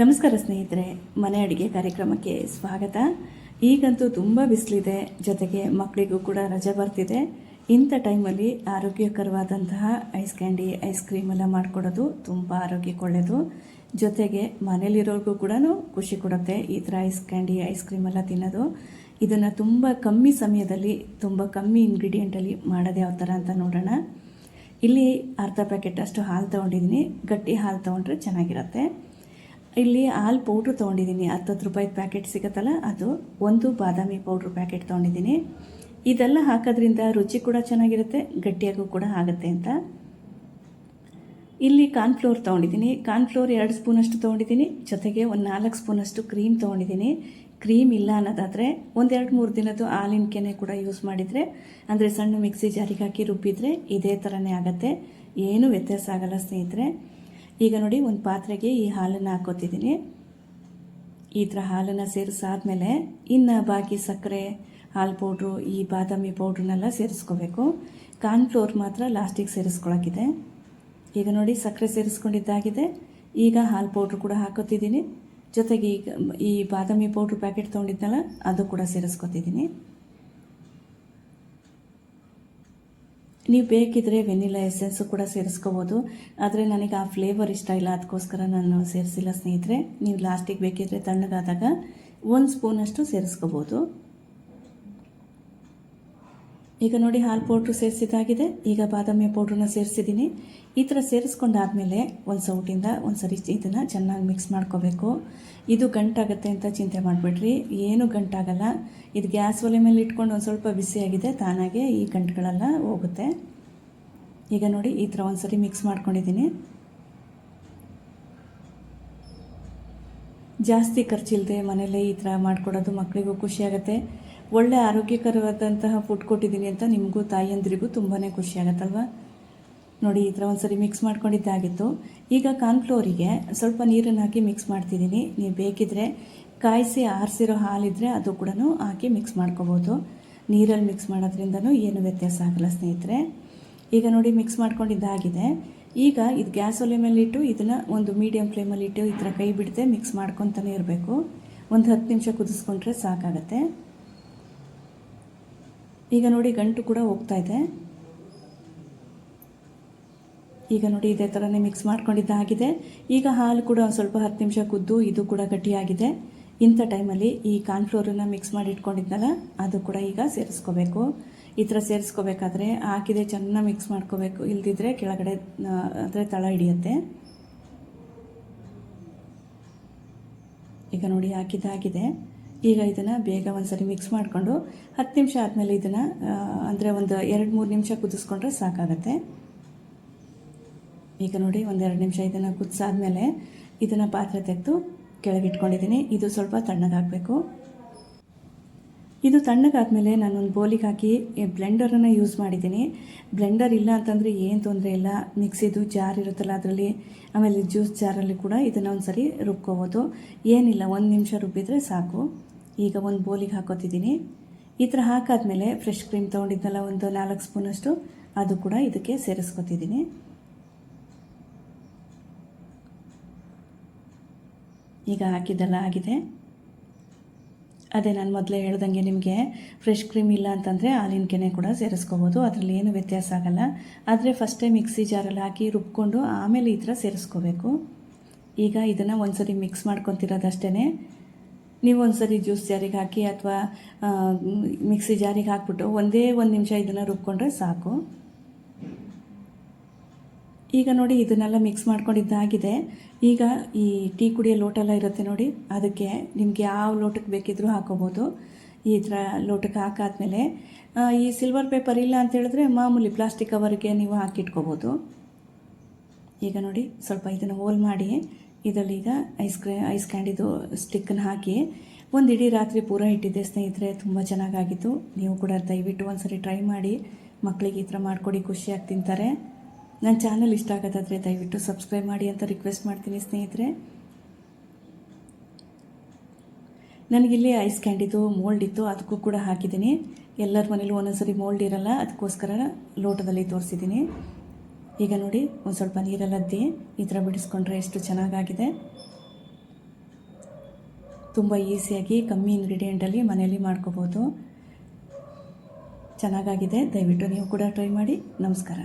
ನಮಸ್ಕಾರ ಸ್ನೇಹಿತರೆ, ಮನೆ ಅಡುಗೆ ಕಾರ್ಯಕ್ರಮಕ್ಕೆ ಸ್ವಾಗತ. ಈಗಂತೂ ತುಂಬ ಬಿಸಿಲಿದೆ, ಜೊತೆಗೆ ಮಕ್ಕಳಿಗೂ ಕೂಡ ರಜೆ ಬರ್ತಿದೆ. ಇಂಥ ಟೈಮಲ್ಲಿ ಆರೋಗ್ಯಕರವಾದಂತಹ ಐಸ್ ಕ್ಯಾಂಡಿ, ಐಸ್ ಕ್ರೀಮ್ ಎಲ್ಲ ಮಾಡಿಕೊಡೋದು ತುಂಬ ಆರೋಗ್ಯಕ್ಕೆ ಒಳ್ಳೆಯದು ಜೊತೆಗೆ ಮನೇಲಿರೋರ್ಗೂ ಕೂಡ ಖುಷಿ ಕೊಡುತ್ತೆ ಈ ಥರ ಐಸ್ ಕ್ಯಾಂಡಿ, ಐಸ್ ಕ್ರೀಮ್ ಎಲ್ಲ ತಿನ್ನೋದು. ಇದನ್ನು ತುಂಬ ಕಮ್ಮಿ ಸಮಯದಲ್ಲಿ, ತುಂಬ ಕಮ್ಮಿ ಇಂಗ್ರೀಡಿಯೆಂಟಲ್ಲಿ ಮಾಡೋದು ಯಾವ ಥರ ಅಂತ ನೋಡೋಣ. ಇಲ್ಲಿ ಅರ್ಧ ಪ್ಯಾಕೆಟ್ ಅಷ್ಟು ಹಾಲು ತೊಗೊಂಡಿದ್ದೀನಿ. ಗಟ್ಟಿ ಹಾಲು ತೊಗೊಂಡ್ರೆ ಚೆನ್ನಾಗಿರುತ್ತೆ. ಇಲ್ಲಿ ಹಾಲು ಪೌಡ್ರ್ ತೊಗೊಂಡಿದ್ದೀನಿ. ಹತ್ತತ್ತು ರೂಪಾಯಿ ಪ್ಯಾಕೆಟ್ ಸಿಗುತ್ತಲ್ಲ, ಅದು ಒಂದು ಬಾದಾಮಿ ಪೌಡ್ರ್ ಪ್ಯಾಕೆಟ್ ತೊಗೊಂಡಿದ್ದೀನಿ. ಇದೆಲ್ಲ ಹಾಕೋದ್ರಿಂದ ರುಚಿ ಕೂಡ ಚೆನ್ನಾಗಿರುತ್ತೆ, ಗಟ್ಟಿಯಾಗೂ ಕೂಡ ಆಗುತ್ತೆ ಅಂತ. ಇಲ್ಲಿ ಕಾರ್ನ್ಫ್ಲೋರ್ ತೊಗೊಂಡಿದ್ದೀನಿ. ಕಾರ್ನ್ಫ್ಲೋರ್ ಎರಡು ಸ್ಪೂನಷ್ಟು ತೊಗೊಂಡಿದ್ದೀನಿ. ಜೊತೆಗೆ ಒಂದು ನಾಲ್ಕು ಸ್ಪೂನಷ್ಟು ಕ್ರೀಮ್ ತೊಗೊಂಡಿದ್ದೀನಿ. ಕ್ರೀಮ್ ಇಲ್ಲ ಅನ್ನೋದಾದರೆ ಒಂದೆರಡು ಮೂರು ದಿನದ್ದು ಹಾಲಿನ ಕೆನೆ ಕೂಡ ಯೂಸ್ ಮಾಡಿದರೆ, ಅಂದರೆ ಸಣ್ಣ ಮಿಕ್ಸಿ ಜಾರಿಗೆ ಹಾಕಿ ರುಬ್ಬಿದರೆ ಇದೇ ಥರನೇ ಆಗುತ್ತೆ. ಏನೂ ವ್ಯತ್ಯಾಸ ಆಗಲ್ಲ ಸ್ನೇಹಿತರೆ. ಈಗ ನೋಡಿ ಒಂದು ಪಾತ್ರೆಗೆ ಈ ಹಾಲನ್ನು ಹಾಕೋತಿದ್ದೀನಿ ಈ ಥರ ಹಾಲನ್ನು ಸೇರಿಸಾದ್ಮೇಲೆ ಇನ್ನು ಬಾಕಿ ಸಕ್ಕರೆ, ಹಾಲು ಪೌಡ್ರು, ಈ ಬಾದಾಮಿ ಪೌಡ್ರನ್ನೆಲ್ಲ ಸೇರಿಸ್ಕೋಬೇಕು. ಕಾರ್ನ್ಫ್ಲೋರ್ ಮಾತ್ರ ಲಾಸ್ಟಿಗೆ ಸೇರಿಸ್ಕೊಳಕ್ಕಿದೆ. ಈಗ ನೋಡಿ ಸಕ್ಕರೆ ಸೇರಿಸ್ಕೊಂಡಿದ್ದಾಗಿದೆ. ಈಗ ಹಾಲು ಪೌಡ್ರು ಕೂಡ ಹಾಕೋತಿದ್ದೀನಿ ಜೊತೆಗೆ ಈಗ ಈ ಬಾದಾಮಿ ಪೌಡ್ರ್ ಪ್ಯಾಕೆಟ್ ತೊಗೊಂಡಿದ್ನಲ್ಲ, ಅದು ಕೂಡ ಸೇರಿಸ್ಕೊತಿದ್ದೀನಿ. ನೀವು ಬೇಕಿದ್ರೆ ವೆನಿಲಾ ಎಸೆನ್ಸು ಕೂಡ ಸೇರಿಸ್ಕೋಬೋದು. ಆದರೆ ನನಗೆ ಆ ಫ್ಲೇವರ್ ಇಷ್ಟ ಇಲ್ಲ, ಅದಕ್ಕೋಸ್ಕರ ನಾನು ಸೇರಿಸಿಲ್ಲ ಸ್ನೇಹಿತರೆ. ನೀವು ಲಾಸ್ಟಿಗೆ ಬೇಕಿದ್ರೆ ತಣ್ಣಗಾದಾಗ ಒಂದು ಸ್ಪೂನಷ್ಟು ಸೇರಿಸ್ಕೋಬೋದು. ಈಗ ನೋಡಿ ಹಾಲು ಪೌಡ್ರು ಸೇರಿಸಿದಾಗಿದೆ ಈಗ ಬಾದಾಮಿ ಪೌಡ್ರನ್ನ ಸೇರಿಸಿದ್ದೀನಿ. ಈ ಥರ ಸೇರಿಸ್ಕೊಂಡಾದಮೇಲೆ ಒಂದು ಸೌಟಿಂದ ಒಂದು ಸರಿ ಇದನ್ನು ಚೆನ್ನಾಗಿ ಮಿಕ್ಸ್ ಮಾಡ್ಕೋಬೇಕು. ಇದು ಗಂಟಾಗುತ್ತೆ ಅಂತ ಚಿಂತೆ ಮಾಡಿಬಿಡ್ರಿ. ಏನು ಗಂಟಾಗಲ್ಲ. ಇದು ಗ್ಯಾಸ್ ಒಲೆ ಮೇಲೆ ಇಟ್ಕೊಂಡು ಒಂದು ಸ್ವಲ್ಪ ಬಿಸಿಯಾಗಿದೆ, ತಾನಾಗೆ ಈ ಗಂಟುಗಳೆಲ್ಲ ಹೋಗುತ್ತೆ. ಈಗ ನೋಡಿ ಈ ಥರ ಒಂದು ಸರಿ ಮಿಕ್ಸ್ ಮಾಡ್ಕೊಂಡಿದ್ದೀನಿ. ಜಾಸ್ತಿ ಖರ್ಚಿಲ್ಲದೆ ಮನೇಲೇ ಈ ಥರ ಮಾಡಿಕೊಡೋದು ಮಕ್ಕಳಿಗೂ ಖುಷಿಯಾಗುತ್ತೆ. ಒಳ್ಳೆ ಆರೋಗ್ಯಕರವಾದಂತಹ ಫುಡ್ ಕೊಟ್ಟಿದ್ದೀನಿ ಅಂತ ನಿಮಗೂ ತಾಯಿಯಂದ್ರಿಗೂ ತುಂಬಾ ಖುಷಿ ಆಗುತ್ತಲ್ವಾ? ನೋಡಿ, ಈ ಥರ ಒಂದ್ಸರಿ ಮಿಕ್ಸ್ ಮಾಡ್ಕೊಂಡಿದ್ದಾಗಿತ್ತು. ಈಗ ಕಾರ್ನ್ಫ್ಲೋರಿಗೆ ಸ್ವಲ್ಪ ನೀರನ್ನು ಹಾಕಿ ಮಿಕ್ಸ್ ಮಾಡ್ತಿದ್ದೀನಿ. ನೀವು ಬೇಕಿದ್ರೆ ಕಾಯಿಸಿ ಆರಿಸಿರೋ ಹಾಲಿದ್ರೆ ಅದು ಕೂಡ ಹಾಕಿ ಮಿಕ್ಸ್ ಮಾಡ್ಕೋಬೋದು. ನೀರಲ್ಲಿ ಮಿಕ್ಸ್ ಮಾಡೋದ್ರಿಂದನೂ ಏನು ವ್ಯತ್ಯಾಸ ಆಗಲ್ಲ ಸ್ನೇಹಿತರೆ. ಈಗ ನೋಡಿ ಮಿಕ್ಸ್ ಮಾಡ್ಕೊಂಡಿದ್ದಾಗಿದೆ. ಈಗ ಇದು ಗ್ಯಾಸ್ ಒಲೆ ಮೇಲೆ ಇಟ್ಟು ಇದನ್ನು ಒಂದು ಮೀಡಿಯಮ್ ಫ್ಲೇಮಲ್ಲಿ ಇಟ್ಟು ಈ ಥರ ಕೈ ಬಿಡದೆ ಮಿಕ್ಸ್ ಮಾಡ್ಕೊತಾನೆ ಇರಬೇಕು. ಒಂದು ಹತ್ತು ನಿಮಿಷ ಕುದಿಸ್ಕೊಂಡ್ರೆ ಸಾಕಾಗತ್ತೆ. ಈಗ ನೋಡಿ ಗಂಟು ಕೂಡ ಹೋಗ್ತಾ ಇದೆ. ಈಗ ನೋಡಿ ಇದೇ ಥರನೇ ಮಿಕ್ಸ್ ಮಾಡ್ಕೊಂಡಿದ್ದಾಗಿದೆ ಈಗ ಹಾಲು ಕೂಡ ಸ್ವಲ್ಪ ಹತ್ತು ನಿಮಿಷ ಕುದ್ದು ಇದು ಕೂಡ ಗಟ್ಟಿಯಾಗಿದೆ. ಇಂಥ ಟೈಮಲ್ಲಿ ಈ ಕಾರ್ನ್ಫ್ಲೋರನ್ನು ಮಿಕ್ಸ್ ಮಾಡಿ ಇಟ್ಕೊಂಡಿದ್ನಲ್ಲ, ಅದು ಕೂಡ ಈಗ ಸೇರಿಸ್ಕೋಬೇಕು. ಈ ಥರ ಸೇರಿಸ್ಕೋಬೇಕಾದ್ರೆ ಹಾಕಿದೆ ಚೆನ್ನಾಗಿ ಮಿಕ್ಸ್ ಮಾಡ್ಕೋಬೇಕು. ಇಲ್ದಿದ್ರೆ ಕೆಳಗಡೆ ಅಂದರೆ ತಳ ಹಿಡಿಯುತ್ತೆ. ಈಗ ನೋಡಿ ಹಾಕಿದ್ದಾಗಿದೆ. ಈಗ ಇದನ್ನು ಬೇಗ ಒಂದ್ಸರಿ ಮಿಕ್ಸ್ ಮಾಡಿಕೊಂಡು ಹತ್ತು ನಿಮಿಷ ಆದಮೇಲೆ ಇದನ್ನು ಅಂದರೆ ಒಂದು ಎರಡು ಮೂರು ನಿಮಿಷ ಕುದಿಸ್ಕೊಂಡ್ರೆ ಸಾಕಾಗತ್ತೆ. ಈಗ ನೋಡಿ ಒಂದೆರಡು ನಿಮಿಷ ಇದನ್ನು ಕುದಿಸಾದ್ಮೇಲೆ ಇದನ್ನು ಪಾತ್ರೆ ತೆಗೆದು ಕೆಳಗಿಟ್ಕೊಂಡಿದ್ದೀನಿ. ಇದು ಸ್ವಲ್ಪ ತಣ್ಣಗಾಗಬೇಕು ಇದು ತಣ್ಣಗಾದ್ಮೇಲೆ ನಾನೊಂದು ಬೋಲಿಗೆ ಹಾಕಿ ಬ್ಲೆಂಡರನ್ನು ಯೂಸ್ ಮಾಡಿದ್ದೀನಿ. ಬ್ಲೆಂಡರ್ ಇಲ್ಲ ಅಂತಂದರೆ ಏನು ತೊಂದರೆ ಇಲ್ಲ. ಮಿಕ್ಸಿದು ಜಾರ್ ಇರುತ್ತಲ್ಲ ಅದರಲ್ಲಿ, ಆಮೇಲೆ ಜ್ಯೂಸ್ ಜಾರಲ್ಲಿ ಕೂಡ ಇದನ್ನು ಒಂದು ಸರಿ ರುಬ್ಕೋಬೋದು. ಏನಿಲ್ಲ, ಒಂದು ನಿಮಿಷ ರುಬ್ಬಿದರೆ ಸಾಕು. ಈಗ ಒಂದು ಬೋಲಿಗೆ ಹಾಕೋತಿದ್ದೀನಿ. ಈ ಥರ ಹಾಕಾದ್ಮೇಲೆ ಫ್ರೆಶ್ ಕ್ರೀಮ್ ತೊಗೊಂಡಿದ್ನಲ್ಲ, ಒಂದು ನಾಲ್ಕು ಸ್ಪೂನಷ್ಟು ಅದು ಕೂಡ ಇದಕ್ಕೆ ಸೇರಿಸ್ಕೊತಿದ್ದೀನಿ. ಈಗ ಹಾಕಿದ್ದೆಲ್ಲ ಆಗಿದೆ. ಅದೇ ನಾನು ಮೊದಲೇ ಹೇಳ್ದಂಗೆ ನಿಮಗೆ ಫ್ರೆಶ್ ಕ್ರೀಮ್ ಇಲ್ಲ ಅಂತಂದರೆ ಹಾಲಿನ ಕೆನೆ ಕೂಡ ಸೇರಿಸ್ಕೋಬೋದು. ಅದರಲ್ಲಿ ಏನು ವ್ಯತ್ಯಾಸ ಆಗಲ್ಲ. ಆದರೆ ಫಸ್ಟೇ ಮಿಕ್ಸಿ ಜಾರಲ್ಲಿ ಹಾಕಿ ರುಬ್ಕೊಂಡು ಆಮೇಲೆ ಈ ಥರ ಸೇರಿಸ್ಕೋಬೇಕು. ಈಗ ಇದನ್ನು ಒಂದ್ಸರಿ ಮಿಕ್ಸ್ ಮಾಡ್ಕೊತಿರೋದಷ್ಟೇ ನೀವು ಒಂದ್ಸರಿ ಜ್ಯೂಸ್ ಜಾರಿಗೆ ಹಾಕಿ ಅಥವಾ ಮಿಕ್ಸಿ ಜಾರಿಗೆ ಹಾಕ್ಬಿಟ್ಟು ಒಂದೇ ಒಂದು ನಿಮಿಷ ಇದನ್ನು ರುಬ್ಕೊಂಡ್ರೆ ಸಾಕು. ಈಗ ನೋಡಿ ಇದನ್ನೆಲ್ಲ ಮಿಕ್ಸ್ ಮಾಡ್ಕೊಂಡಿದ್ದಾಗಿದೆ ಈಗ ಈ ಟೀ ಕುಡಿಯೋ ಲೋಟ ಎಲ್ಲ ಇರುತ್ತೆ ನೋಡಿ, ಅದಕ್ಕೆ ನಿಮಗೆ ಯಾವ ಲೋಟಕ್ಕೆ ಬೇಕಿದ್ರೂ ಹಾಕೋಬೋದು. ಈ ಥರ ಲೋಟಕ್ಕೆ ಹಾಕಾದ್ಮೇಲೆ ಈ ಸಿಲ್ವರ್ ಪೇಪರ್ ಇಲ್ಲ ಅಂತ ಹೇಳಿದ್ರೆ ಮಾಮೂಲಿ ಪ್ಲಾಸ್ಟಿಕ್ ಕವರ್ಗೆ ನೀವು ಹಾಕಿಟ್ಕೋಬೋದು ಈಗ ನೋಡಿ ಸ್ವಲ್ಪ ಇದನ್ನು ಹೋಲ್ ಮಾಡಿ ಇದರಲ್ಲಿ ಈಗ ಐಸ್ ಕ್ರೀ ಐಸ್ ಕ್ಯಾಂಡಿದು ಸ್ಟಿಕ್ಕನ್ನು ಹಾಕಿ ಒಂದು ಇಡೀ ರಾತ್ರಿ ಪೂರ ಇಟ್ಟಿದ್ದೆ ಸ್ನೇಹಿತರೆ, ತುಂಬ ಚೆನ್ನಾಗಾಗಿತ್ತು. ನೀವು ಕೂಡ ದಯವಿಟ್ಟು ಒಂದು ಸರಿ ಟ್ರೈ ಮಾಡಿ ಮಕ್ಕಳಿಗೆ ಈ ಥರ ಮಾಡಿಕೊಡಿ, ಖುಷಿಯಾಗಿ ತಿಂತಾರೆ. ನನ್ನ ಚಾನಲ್ ಇಷ್ಟ ಆಗೋದಾದರೆ ದಯವಿಟ್ಟು ಸಬ್ಸ್ಕ್ರೈಬ್ ಮಾಡಿ ಅಂತ ರಿಕ್ವೆಸ್ಟ್ ಮಾಡ್ತೀನಿ ಸ್ನೇಹಿತರೆ. ನನಗಿಲ್ಲಿ ಐಸ್ ಕ್ಯಾಂಡಿದು ಮೋಲ್ಡ್ ಇತ್ತು, ಅದಕ್ಕೂ ಕೂಡ ಹಾಕಿದ್ದೀನಿ. ಎಲ್ಲರ ಮನೇಲೂ ಒಂದೊಂದ್ಸರಿ ಮೋಲ್ಡ್ ಇರಲ್ಲ, ಅದಕ್ಕೋಸ್ಕರ ಲೋಟದಲ್ಲಿ ತೋರಿಸಿದ್ದೀನಿ. ಈಗ ನೋಡಿ, ಒಂದು ಸ್ವಲ್ಪ ನೀರಲ್ಲದ್ದಿ ಈ ಥರ ಬಿಡಿಸ್ಕೊಂಡ್ರೆ ಎಷ್ಟು ಚೆನ್ನಾಗಾಗಿದೆ. ತುಂಬ ಈಸಿಯಾಗಿ ಕಮ್ಮಿ ಇಂಗ್ರೀಡಿಯೆಂಟಲ್ಲಿ ಮನೆಯಲ್ಲಿ ಮಾಡ್ಕೋಬೋದು. ಚೆನ್ನಾಗಾಗಿದೆ, ದಯವಿಟ್ಟು ನೀವು ಕೂಡ ಟ್ರೈ ಮಾಡಿ. ನಮಸ್ಕಾರ.